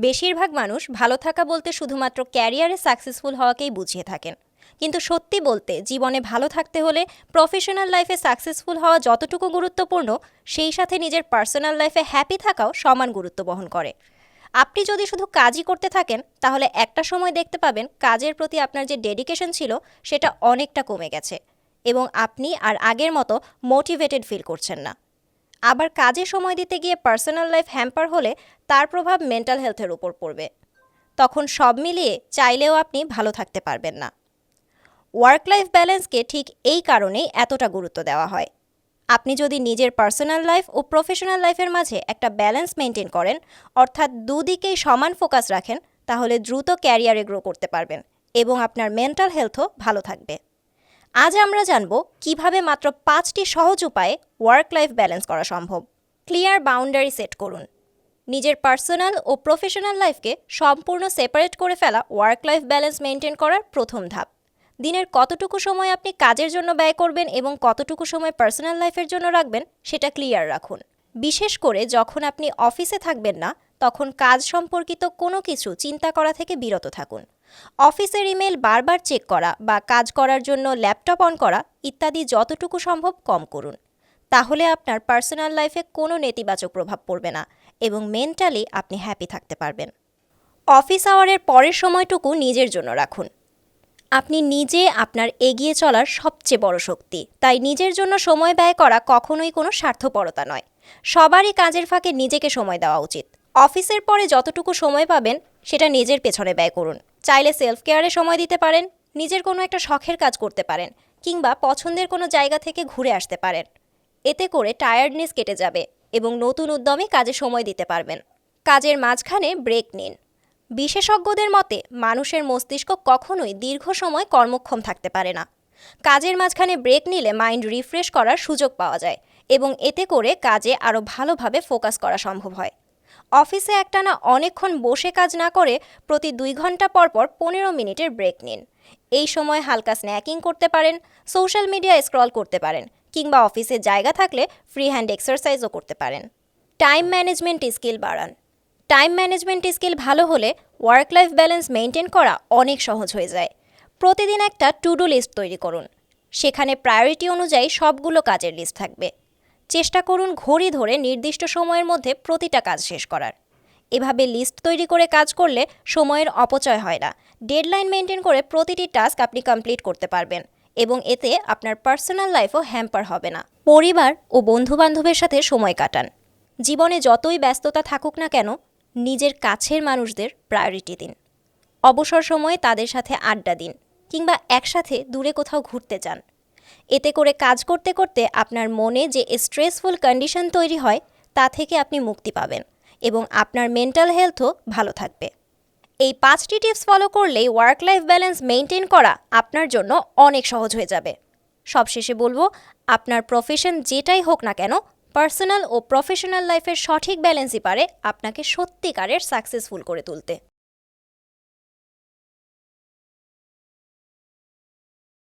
বেশিরভাগ মানুষ ভালো থাকা বলতে শুধুমাত্র ক্যারিয়ারে সাকসেসফুল হওয়াকেই বুঝিয়ে থাকেন। কিন্তু সত্যি বলতে, জীবনে ভালো থাকতে হলে প্রফেশনাল লাইফে সাকসেসফুল হওয়া যতটুকু গুরুত্বপূর্ণ, সেই সাথে নিজের পার্সোনাল লাইফে হ্যাপি থাকাও সমান গুরুত্ব বহন করে। আপনি যদি শুধু কাজই করতে থাকেন, তাহলে একটা সময় দেখতে পাবেন কাজের প্রতি আপনার যে ডেডিকেশন ছিল, সেটা অনেকটা কমে গেছে। এবং আপনি আর আগের মতো মোটিভেটেড ফিল করছেন না। আবার কাজে সময় দিতে গিয়ে পার্সোনাল লাইফ হ্যাম্পার হলে তার প্রভাব মেন্টাল হেলথের উপর পড়বে। তখন সব মিলিয়ে চাইলেও আপনি ভালো থাকতে পারবেন না। ওয়ার্ক লাইফ ব্যালেন্সকে ঠিক এই কারণেই এতটা গুরুত্ব দেওয়া হয়। আপনি যদি নিজের পার্সোনাল লাইফ ও প্রফেশনাল লাইফের মাঝে একটা ব্যালেন্স মেনটেন করেন, অর্থাৎ দুদিকেই সমান ফোকাস রাখেন, তাহলে দ্রুত ক্যারিয়ারে গ্রো করতে পারবেন এবং আপনার মেন্টাল হেলথও ভালো থাকবে। আজ আমরা জানব কীভাবে মাত্র পাঁচটি সহজ উপায়ে ওয়ার্ক লাইফ ব্যালেন্স করা সম্ভব। ক্লিয়ার বাউন্ডারি সেট করুন। নিজের পার্সোনাল ও প্রফেশনাল লাইফকে সম্পূর্ণ সেপারেট করে ফেলা ওয়ার্ক লাইফ ব্যালেন্স মেনটেন করার প্রথম ধাপ। দিনের কতটুকু সময় আপনি কাজের জন্য ব্যয় করবেন এবং কতটুকু সময় পার্সোনাল লাইফের জন্য রাখবেন, সেটা ক্লিয়ার রাখুন। বিশেষ করে যখন আপনি অফিসে থাকবেন না, তখন কাজ সম্পর্কিত কোনো কিছু চিন্তা করা থেকে বিরত থাকুন। অফিসের ইমেল বারবার চেক করা বা কাজ করার জন্য ল্যাপটপ অন করা ইত্যাদি যতটুকু সম্ভব কম করুন। তাহলে আপনার পার্সোনাল লাইফে কোনো নেতিবাচক প্রভাব পড়বে না এবং মেন্টালি আপনি হ্যাপি থাকতে পারবেন। অফিস আওয়ারের পরের সময়টুকু নিজের জন্য রাখুন। আপনি নিজে আপনার এগিয়ে চলার সবচেয়ে বড় শক্তি। তাই নিজের জন্য সময় ব্যয় করা কখনোই কোনো স্বার্থপরতা নয়। সবারই কাজের ফাঁকে নিজেকে সময় দেওয়া উচিত। অফিসের পরে যতটুকু সময় পাবেন, সেটা নিজের পেছনে ব্যয় করুন। চাইলে সেলফ কেয়ারে সময় দিতে পারেন, নিজের কোনো একটা শখের কাজ করতে পারেন, কিংবা পছন্দের কোনো জায়গা থেকে ঘুরে আসতে পারেন। এতে করে টায়ার্ডনেস কেটে যাবে এবং নতুন উদ্যমে কাজে সময় দিতে পারবেন। কাজের মাঝখানে ব্রেক নিন। বিশেষজ্ঞদের মতে, মানুষের মস্তিষ্ক কখনোই দীর্ঘ সময় কর্মক্ষম থাকতে পারে না। কাজের মাঝখানে ব্রেক নিলে মাইন্ড রিফ্রেশ করার সুযোগ পাওয়া যায় এবং এতে করে কাজে আরও ভালোভাবে ফোকাস করা সম্ভব হয়। অফিসে একটানা অনেকক্ষণ বসে কাজ না করে প্রতি দুই ঘণ্টা পর পর পনেরো মিনিটের ব্রেক নিন। এই সময় হালকা স্ন্যাকিং করতে পারেন, সোশ্যাল মিডিয়া স্ক্রল করতে পারেন, কিংবা অফিসে জায়গা থাকলে ফ্রি হ্যান্ড এক্সারসাইজও করতে পারেন। টাইম ম্যানেজমেন্ট স্কিল বাড়ান। টাইম ম্যানেজমেন্ট স্কিল ভালো হলে ওয়ার্ক লাইফ ব্যালেন্স মেনটেন করা অনেক সহজ হয়ে যায়। প্রতিদিন একটা টু ডু লিস্ট তৈরি করুন। সেখানে প্রায়োরিটি অনুযায়ী সবগুলো কাজের লিস্ট থাকবে। চেষ্টা করুন ঘড়ি ধরে নির্দিষ্ট সময়ের মধ্যে প্রতিটা কাজ শেষ করার। এভাবে লিস্ট তৈরি করে কাজ করলে সময়ের অপচয় হয় না। ডেডলাইন মেনটেন করে প্রতিটি টাস্ক আপনি কমপ্লিট করতে পারবেন এবং এতে আপনার পার্সোনাল লাইফও হ্যাম্পার হবে না। পরিবার ও বন্ধুবান্ধবের সাথে সময় কাটান। জীবনে যতই ব্যস্ততা থাকুক না কেন, নিজের কাছের মানুষদের প্রায়োরিটি দিন। অবসর সময়ে তাদের সাথে আড্ডা দিন কিংবা একসাথে দূরে কোথাও ঘুরতে যান। এতে করে কাজ করতে করতে আপনার মনে যে স্ট্রেসফুল কন্ডিশন তৈরি হয়, তা থেকে আপনি মুক্তি পাবেন এবং আপনার মেন্টাল হেলথও ভালো থাকবে। এই পাঁচটি টিপস ফলো করলেই ওয়ার্ক লাইফ ব্যালেন্স মেনটেন করা আপনার জন্য অনেক সহজ হয়ে যাবে। সবশেষে বলব, আপনার প্রফেশন যেটাই হোক না কেন পার্সোনাল ও প্রফেশনাল লাইফের সঠিক ব্যালেন্সই পারে আপনাকে সত্যিকারের সাকসেসফুল করে তুলতে।